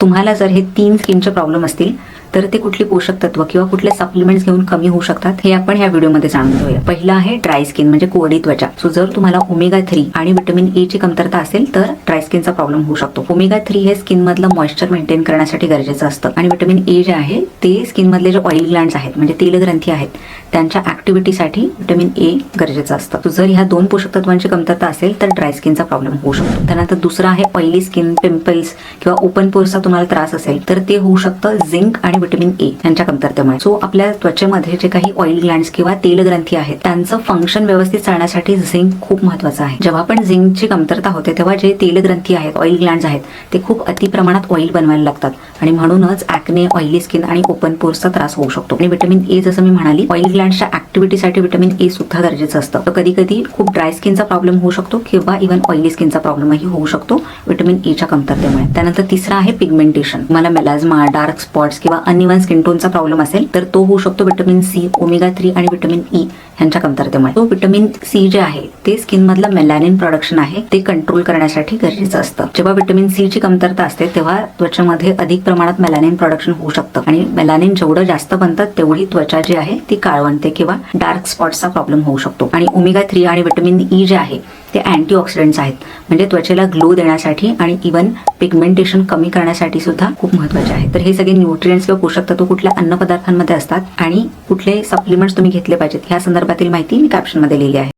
तुम्हाला जर हे तीन स्किनचे प्रॉब्लेम असतील तर ते कुठली पोषक तत्व किंवा कुठले सप्लिमेंट्स घेऊन कमी होऊ शकतात हे आपण या व्हिडिओमध्ये जाणून घेऊया. पहिलं आहे ड्राय स्किन म्हणजे कोरडी त्वचा. सो जर तुम्हाला ओमेगा थ्री आणि व्हिटॅमिन ए ची कमतरता असेल तर ड्राय स्किनचा प्रॉब्लेम होऊ शकतो. ओमेगा थ्री हे स्किन मधलं मॉइश्चर मेंटेन करण्यासाठी गरजेचं असतं. आणि व्हिटॅमिन ए जे आहे ते स्किन मधले जे ऑइल ग्लँड्स आहेत म्हणजे तेलग्रंथी आहेत त्यांच्या ऍक्टिव्हिटीसाठी व्हिटॅमिन ए गरजेचं असतं. जर ह्या दोन पोषक तत्वांची कमतरता असेल तर ड्राय स्किनचा प्रॉब्लेम होऊ शकतो. त्यानंतर दुसरा आहे ऑइली स्किन पिंपल्स किंवा ओपन पोर्सचा तुम्हाला त्रास असेल तर ते होऊ शकतं झिंक आणि व्हिटॅमिन ए यांच्या कमतरतेमुळे. सो आपल्या त्वचेमध्ये जे काही ऑइल ग्लँड्स किंवा तेलग्रंथी आहेत त्यांचं फंक्शन व्यवस्थित चालण्यासाठी झिंक खूप महत्वाचं आहे. जेव्हा पण झिंकची कमतरता होते तेव्हा जे तेलग्रंथी आहेत ऑइल ग्लँड्स आहेत ते खूप अति प्रमाणात ऑइल बनवायला लागतात. आणि म्हणूनच ऍक्ने ऑइली स्किन आणि ओपन पोर्सचा त्रास होऊ शकतो. आणि व्हिटॅमिन ए जसं मी म्हणाली ऑइल ग्लँडच्या ऍक्टिव्हिटीसाठी व्हिटॅमिन ए सुद्धा गरजेचं असतं. तर कधी कधी खूप ड्राय स्किनचा प्रॉब्लेम होऊ शकतो किंवा इव्हन ऑइली स्किनचा प्रॉब्लेमही होऊ शकतो विटामिन एच्या कमतरतेमुळे. त्यानंतर तिसरा आहे पिगमेंटेशन मला मेलाझ्मा डार्क स्पॉट्स किंवा अनिवन स्किन टोनचा प्रॉब्लेम असेल तर तो होऊ शकतो विटामिन सी ओमेगा थ्री आणि विटामिन ई e यांच्या कमतरतेमुळे. तो विटामिन सी जे आहे ते स्किन मधलं मेलॅनिन प्रोडक्शन आहे ते कंट्रोल करण्यासाठी गरजेचं असतं. जेव्हा विटामिन सी ची कमतरता असते तेव्हा त्वचेमध्ये अधिक प्रमाणात मेलॅनिन प्रोडक्शन होऊ शकतं. आणि मेलॅनिन जेवढं जास्त बनतं तेवढी त्वचा जी आहे ती काळवणते किंवा डार्क स्पॉट्सचा प्रॉब्लेम होऊ शकतो. आणि ओमेगा थ्री आणि विटामिन ई e जे आहे ते अँटीऑक्सिडंट्स आहेत. म्हणजे त्वचेला ग्लो देण्यासाठी आणि इवन पिगमेंटेशन कमी करण्यासाठी सुद्धा खूप महत्त्वाचे आहे. तर हे सगळे न्यूट्रिएंट्स किंवा पोषक तत्व कुठल्या अन्न पदार्थांमध्ये असतात आणि कुठले सप्लिमेंट्स तुम्ही घेतले पाहिजेत ह्या संदर्भातील माहिती मी कॅप्शनमध्ये लिहिली आहे.